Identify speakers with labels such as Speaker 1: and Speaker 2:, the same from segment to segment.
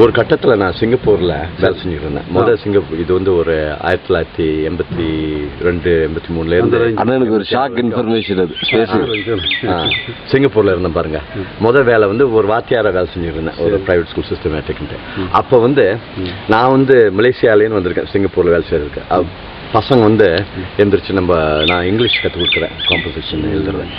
Speaker 1: ஒரு கட்டத்துல நான் சிங்கப்பூர்ல வேலை செஞ்சுட்டு இருந்தேன் முதல் சிங்கப்பூர் இது வந்து ஒரு ஆயிரத்தி தொள்ளாயிரத்தி எண்பத்தி ரெண்டு எண்பத்தி மூணுல இருந்து
Speaker 2: அண்ணனுக்கு ஒரு ஷாக் இன்ஃபர்மேஷன் அது.
Speaker 1: சிங்கப்பூர்ல இருந்தேன் பாருங்க. முத வேலை வந்து ஒரு வாத்தியார வேலை செஞ்சுட்டு இருந்தேன் ஒரு பிரைவேட் ஸ்கூல் சிஸ்டமேட்டிக்ட்டு அப்போ வந்து நான் வந்து மலேசியாலேருந்து வந்திருக்கேன். சிங்கப்பூர்ல வேலை செய்திருக்கேன் பசங்க வந்து எந்திரிச்சு நம்ம நான் இங்கிலீஷ் கற்றுக் கொடுக்குறேன். காம்போசிஷன் எழுதுறேன்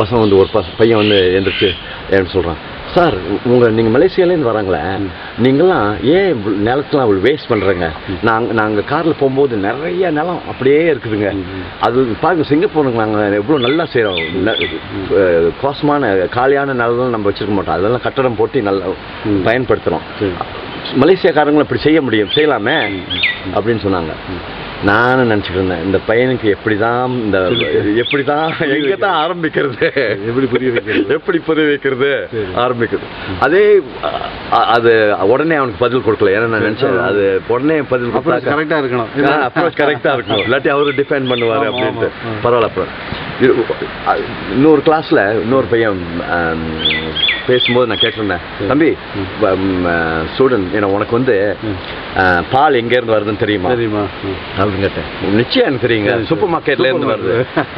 Speaker 1: பசங்க வந்து ஒரு பச பையன் வந்து எந்திரிச்சு என்ன சொல்கிறான் சார் உங்க நீங்க மலேசியாலேருந்து வராங்களே நீங்களாம் ஏன் நிலத்தெல்லாம் அவ்வளோ வேஸ்ட் பண்றீங்க? நாங்க நாங்க கார்ல போகும்போது நிறைய நிலம் அப்படியே இருக்குதுங்க. அது பாருங்க சிங்கப்பூருக்கு நாங்க எவ்வளவு நல்லா அஹ் கோசமான காலியான நிலம் நம்ம வச்சிருக்க மாட்டோம். அதெல்லாம் கட்டடம் போட்டு நல்லா பயன்படுத்துறோம். மலேசியாக்காரங்களும் இப்படி செய்ய முடியும். செய்யலாமே? அப்படின்னு சொன்னாங்க. நானும் நினைச்சிட்டு இருந்தேன் இந்த பையனுக்கு எப்படிதான் இந்த எப்படிதான் எங்க தான் ஆரம்பிக்கிறது?
Speaker 3: எப்படி புரிய வைக்கிறது?
Speaker 1: எப்படி புரிய வைக்கிறது? ஆரம்பிக்குது. அதே அது உடனே அவனுக்கு பதில் கொடுக்கல. ஏன்னா நான் நினைச்சேன் அது உடனே பதில்
Speaker 3: அப்புறம்
Speaker 1: கொடுத்தா
Speaker 3: கரெக்டா இருக்கணும்.
Speaker 1: அப்ரோச் கரெக்டா இருக்கணும். இல்லாட்டி அவரு டிஃபெண்ட் பண்ணுவாரு அப்படின்ட்டு. பரவாயில்ல அப்புறம். இன்னொரு கிளாஸ்ல இன்னொரு பையன் பேசும்போது நான் கேட்டிருந்தேன் தம்பி ஸ்டூடெண்ட் ஏன்னா உனக்கு வந்து பால் எங்க இருந்து வருதுன்னு தெரியுமா?
Speaker 3: தெரியுமா?
Speaker 1: அப்படின்னு கேட்டேன். நிச்சயம் எனக்கு தெரியுங்க. சூப்பர் மார்க்கெட்ல இருந்து வருது.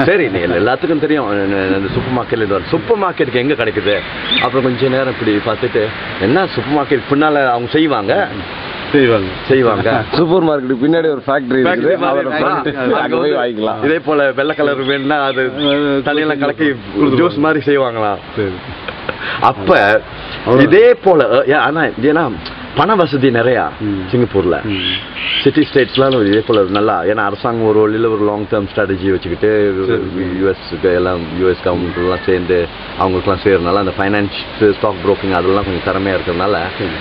Speaker 1: சரி எல்லாத்துக்கும் தெரியும். அந்த சூப்பர் மார்க்கெட்ல இருந்து வருது. சூப்பர் மார்க்கெட்டுக்கு எங்க கிடைக்குது? அப்புறம் கொஞ்ச நேரம் இப்படி பார்த்துட்டு என்ன சூப்பர் மார்க்கெட் பின்னால அவங்க செய்வாங்க.
Speaker 3: செய்வாங்க.
Speaker 1: செய்வாங்க.
Speaker 2: சூப்பர் மார்க்கெட் பின்னாடி ஒரு ஃபேக்டரி இருக்குது. போய் வாங்கிக்கலாம்.
Speaker 1: இதே போல வெள்ளை கலர் வேணும்னா அது தண்ணியெல்லாம் கலக்கி ஜூஸ் மாதிரி செய்வாங்களாம்.
Speaker 3: சரி.
Speaker 1: அப்ப இதே போல ஆனா ஏன்னா பண வசதி நிறையா. சிங்கப்பூர்ல. சிட்டி ஸ்டேட்ஸ்லாம் இதே போல நல்லா ஏன்னா அரசாங்கம் ஒரு வழியில் ஒரு லாங் டேர்ம் ஸ்ட்ராட்டஜி வச்சுக்கிட்டு யூஎஸ்க்கு எல்லாம் யூஎஸ் கவர்மெண்ட் எல்லாம் சேர்ந்து அவங்களுக்குலாம் செய்யறதுனால அந்த ஃபைனான்ஸ் ஸ்டாக் broking அதெல்லாம் கொஞ்சம் திறமையா இருக்கிறதுனால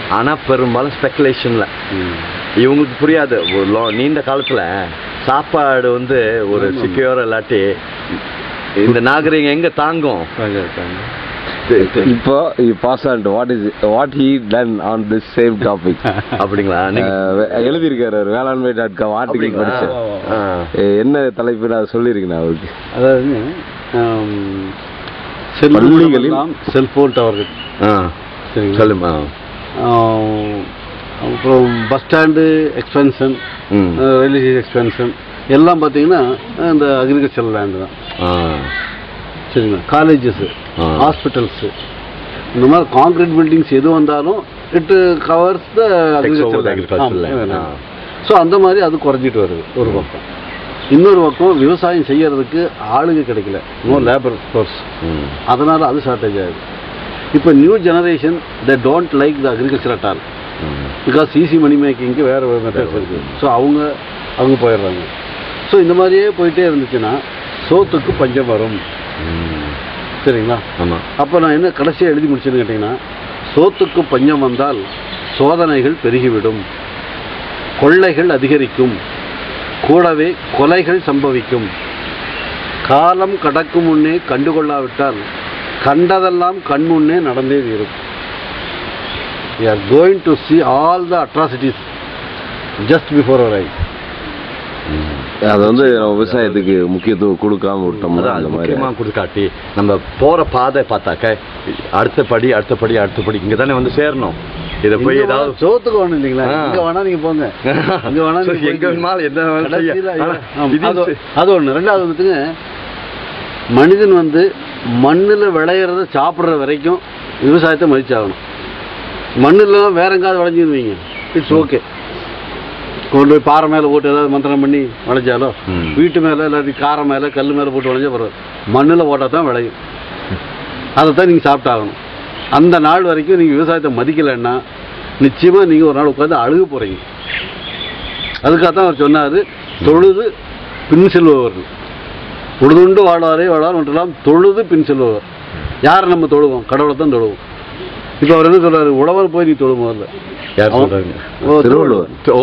Speaker 1: ஆனா பெரும்பாலும் ஸ்பெகுலேஷன்ல
Speaker 3: ம்.
Speaker 1: இவங்களுக்கு புரியாது நீண்ட காலத்துல சாப்பாடு வந்து ஒரு செக்யூர் இல்லாட்டி இந்த நாகரிகம் எங்க தாங்கும்
Speaker 3: தாங்க, தாங்க.
Speaker 2: இப்போ pass on what is what he done on this same topic
Speaker 1: அப்படிங்களா? நீங்க
Speaker 2: எழுதியிருக்காரு ஒரு வேளாண்மை டாட் காம் ஆர்டிகல். அஹ் என்ன தலைப்பு நான் சொல்லியிருக்கேன் அவருக்கு?
Speaker 3: அதாவது
Speaker 2: பள்ளிகளில்
Speaker 3: செல்போன் டவர்கள்.
Speaker 1: சொல்லுமா?
Speaker 3: அப்புறம் bus stand expansion railway expansion. எல்லாம் பார்த்தீங்கன்னா இந்த அக்ரிகல்ச்சர் லேண்டு தான். சரிங்களா? காலேஜஸ்
Speaker 1: ஆ.
Speaker 3: ஹாஸ்பிட்டல்ஸ் இந்த மாதிரி கான்கிரீட் பில்டிங்ஸ் எது வந்தாலும் இட் கவர்ஸ் த.
Speaker 1: ஆ.
Speaker 3: ஸோ அந்த மாதிரி அது குறைஞ்சிட்டு வருது ஒரு பக்கம். இன்னொரு பக்கம் விவசாயம் செய்யறதுக்கு ஆளுங்க கிடைக்கல. No labour force. அதனால அது ஷார்ட்டேஜ் ஆகுது. இப்போ new generation they don't like the agriculture at all. Because easy money மேக்கிங்க்கு வேறு மெத்தட்ஸ் இருக்குது ஸோ அவங்க அவங்க போயிடுறாங்க. ஸோ இந்த மாதிரியே போயிட்டே இருந்துச்சுன்னா சோத்துக்கு பஞ்சம் வரும். சரிங்களா?
Speaker 1: ஆமா.
Speaker 3: அப்போ நான் என்ன கடைசியாக எழுதி முடிச்சேன்னு கேட்டிங்கன்னா சோத்துக்கு பஞ்சம் வந்தால் சோதனைகள் பெருகிவிடும். கொள்ளைகள் அதிகரிக்கும். கூடவே கொலைகள் சம்பவிக்கும். காலம் கடக்கும் முன்னே கண்டுகொள்ளாவிட்டால் கண்டதெல்லாம் கண் முன்னே நடந்தே தீரும். We are going to see all the atrocities just before our eyes.
Speaker 2: அது வந்து நம்ம விவசாயத்துக்கு முக்கியத்துவம் கொடுக்காம விட்டோம்னா
Speaker 1: அது
Speaker 2: மாதிரி
Speaker 1: முக்கியமா கொடுக்காட்டி நம்ம போற பாதை பார்த்தாக்க அடுத்த படி அடுத்த படி அடுத்த படி இங்க தானே வந்து சேரணும். இதை போய் ஏதாவது
Speaker 3: சோத்துக்கு வேணும் இல்லைங்களா. இங்க வேணா நீங்க போங்க. இங்க வேணா
Speaker 1: எங்க. வேணாலும் இது
Speaker 3: அது- ஒண்ணு. ரெண்டாவது வந்துட்டுங்க மனிதன் வந்து மண்ணுல விளையிறத சாப்பிடுற வரைக்கும் விவசாயத்தை மதிச்சாகணும். மண்ணுல வேற எங்காவது விளைஞ்சிருவீங்க. இட்ஸ் ஓகே கொண்டு போய் பாறை மேல போட்டு ஏதாவது மந்திரம் பண்ணி விளைஞ்சாலோ. வீட்டு மேல இல்லாட்டி காரை மேல கல் மேல போட்டு விளைஞ்சா பரவாயில்ல. மண்ணுல போட்டா தான் விளையும். அதை தான் நீங்க சாப்பிட்டாகணும். அந்த நாள் வரைக்கும் நீங்க விவசாயத்தை மதிக்கலைன்னா நிச்சயமா நீங்க ஒரு நாள் உட்காந்து அழுக போறீங்க. அதுக்காக தான் அவர் சொன்னாரு தொழுது பின் செல்பவர்கள். உழுதுண்டு வாழ்வாரே வாழ்வார் ஒன்றெல்லாம் தொழுது பின் செல்பவர். யாரை நம்ம தொழுவோம்? கடவுளை தான் தொழுவோம். இப்போ அவர் என்ன சொல்றாரு? உழவர் போய் நீ தொழு முதல்ல.
Speaker 1: யார் சொல்றாங்க?
Speaker 3: ஓ,
Speaker 2: திருவள்ளுவர்.
Speaker 1: ஓ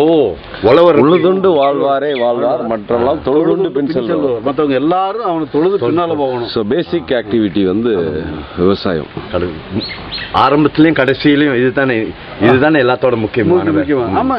Speaker 1: உழவர்
Speaker 2: உழுதுண்டு வாழ்வாரே வாழ்வார் மற்றெல்லாம் தொழுதுண்டு பின் செல்வார்.
Speaker 3: மற்றவங்க எல்லாரும் அவனை தொழுது பின்னால போகணும்.
Speaker 2: ஸோ பேசிக் ஆக்டிவிட்டி வந்து விவசாயம்.
Speaker 1: ஆரம்பத்திலயும் கடைசியிலயும் இதுதானே இதுதானே எல்லாத்தோட முக்கியமான
Speaker 3: முக்கியமா. ஆமா